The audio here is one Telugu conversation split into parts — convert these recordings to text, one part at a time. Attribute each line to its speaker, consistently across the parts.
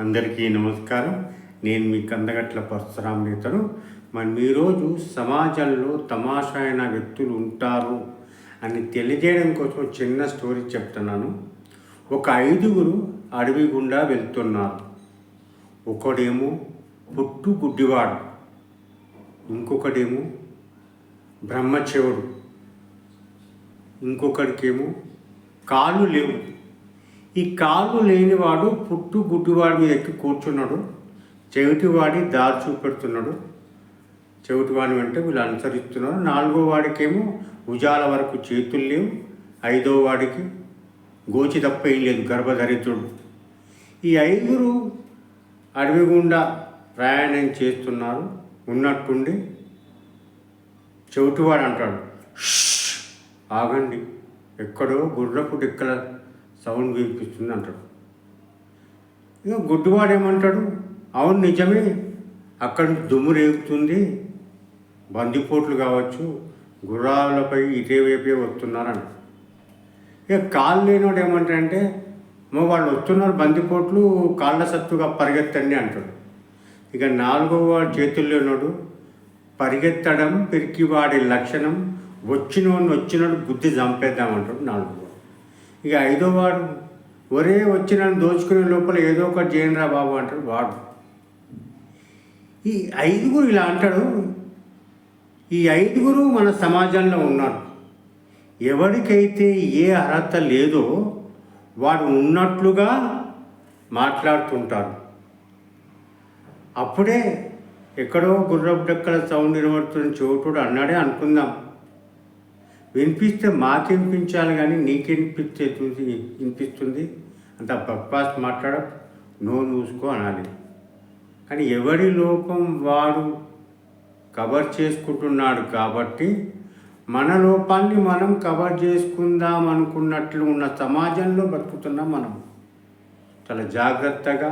Speaker 1: అందరికీ నమస్కారం. నేను మీ కందగట్ల పరశురాం నేతను మనం ఈరోజు సమాజంలో తమాషా అయిన వ్యక్తులు ఉంటారు అని తెలియజేయడం కోసం చిన్న స్టోరీ చెప్తున్నాను. ఒక ఐదుగురు అడవి గుండా వెళ్తున్నారు. ఒకడేమో పుట్టు గుడ్డివాడు ఇంకొకడేమో బ్రహ్మచేవుడు ఇంకొకడికేమో కాళ్ళు లేవు. ఈ కాళ్ళు లేనివాడు పుట్టు గుడ్డివాడి మీద ఎక్కి కూర్చున్నాడు. చెవిటివాడి దారి చూపెడుతున్నాడు. చెవిటివాడి వెంట వీళ్ళు అనుసరిస్తున్నారు. నాలుగో వాడికేమో భుజాల వరకు చేతులు లేవు. ఐదో వాడికి గోచి తప్ప ఏం లేదు. గర్భధరిద్రుడు ఈ ఐదుగురు అడవి గుండా ప్రయాణం చేస్తున్నారు. ఉన్నట్టుండి చెవిటివాడు అంటాడు. ఆగండి. ఎక్కడో గుర్రపు డెక్కల సౌండ్ వినిపిస్తుంది అంటాడు. ఇక గుడ్డివాడు ఏమంటాడు? అవును నిజమే. అక్కడ నుంచి దుమ్ము రేగుతుంది బందిపోట్లు కావచ్చు గుర్రాలపై ఇటే వైపే వస్తున్నారంట ఇక కాళ్ళు లేనివాడు ఏమంటాడంటే మా వాళ్ళు వస్తున్నారు బందిపోట్లు కాళ్ళ సత్తుగా పరిగెత్తండి అంటాడు. ఇక నాలుగో వాడు చేతుల్లో పరిగెత్తడం పెరికివాడి లక్షణం వచ్చినోడిని వచ్చినట్టు బుద్ధి చంపేద్దామంటాడు నాలుగో వాడు ఇక ఐదో వాడు ఒరే వచ్చిన దోచుకునే లోపల ఏదో ఒకటి చేయండిరా బాబు అంటాడు వాడు. ఈ ఐదుగురు ఇలా అంటాడు ఈ ఐదుగురు మన సమాజంలో ఉన్నారు. ఎవరికైతే ఏ అర్హత లేదో వాడు ఉన్నట్లుగా మాట్లాడుతుంటారు. అప్పుడే ఎక్కడో గుర్రపు డెక్కల సౌండ్ వినబడుతున్న చోటుడు అన్నాడే అనుకుందాం. వినిపిస్తే మాకు వినిపించాలి కానీ నీకు వినిపిస్తే వినిపిస్తుంది. అంత బక్వాస్ మాట్లాడ నో చూసుకో అనాలి. కానీ ఎవడి లోపం వాడు కవర్ చేసుకుంటున్నాడు కాబట్టి మన లోపాన్ని మనం కవర్ చేసుకుందాం అనుకున్నట్లు ఉన్న సమాజంలో బతుకుతున్నాం మనం. చాలా జాగ్రత్తగా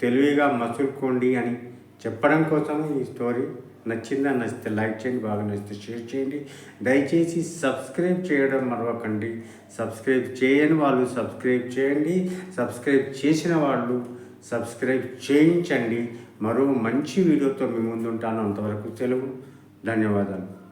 Speaker 1: తెలివిగా మసులుకోండి అని చెప్పడం కోసం ఈ స్టోరీ నచ్చిందా నచ్చితే లైక్ చేయండి బాగా నచ్చితే షేర్ చేయండి. దయచేసి సబ్స్క్రైబ్ చేయడం మరవకండి. సబ్స్క్రైబ్ చేయని వాళ్ళు సబ్స్క్రైబ్ చేయండి. సబ్స్క్రైబ్ చేసిన వాళ్ళు సబ్స్క్రైబ్ చేయించండి. మరో మంచి వీడియోతో మీ ముందుంటాను. అంతవరకు సెలవు. ధన్యవాదాలు.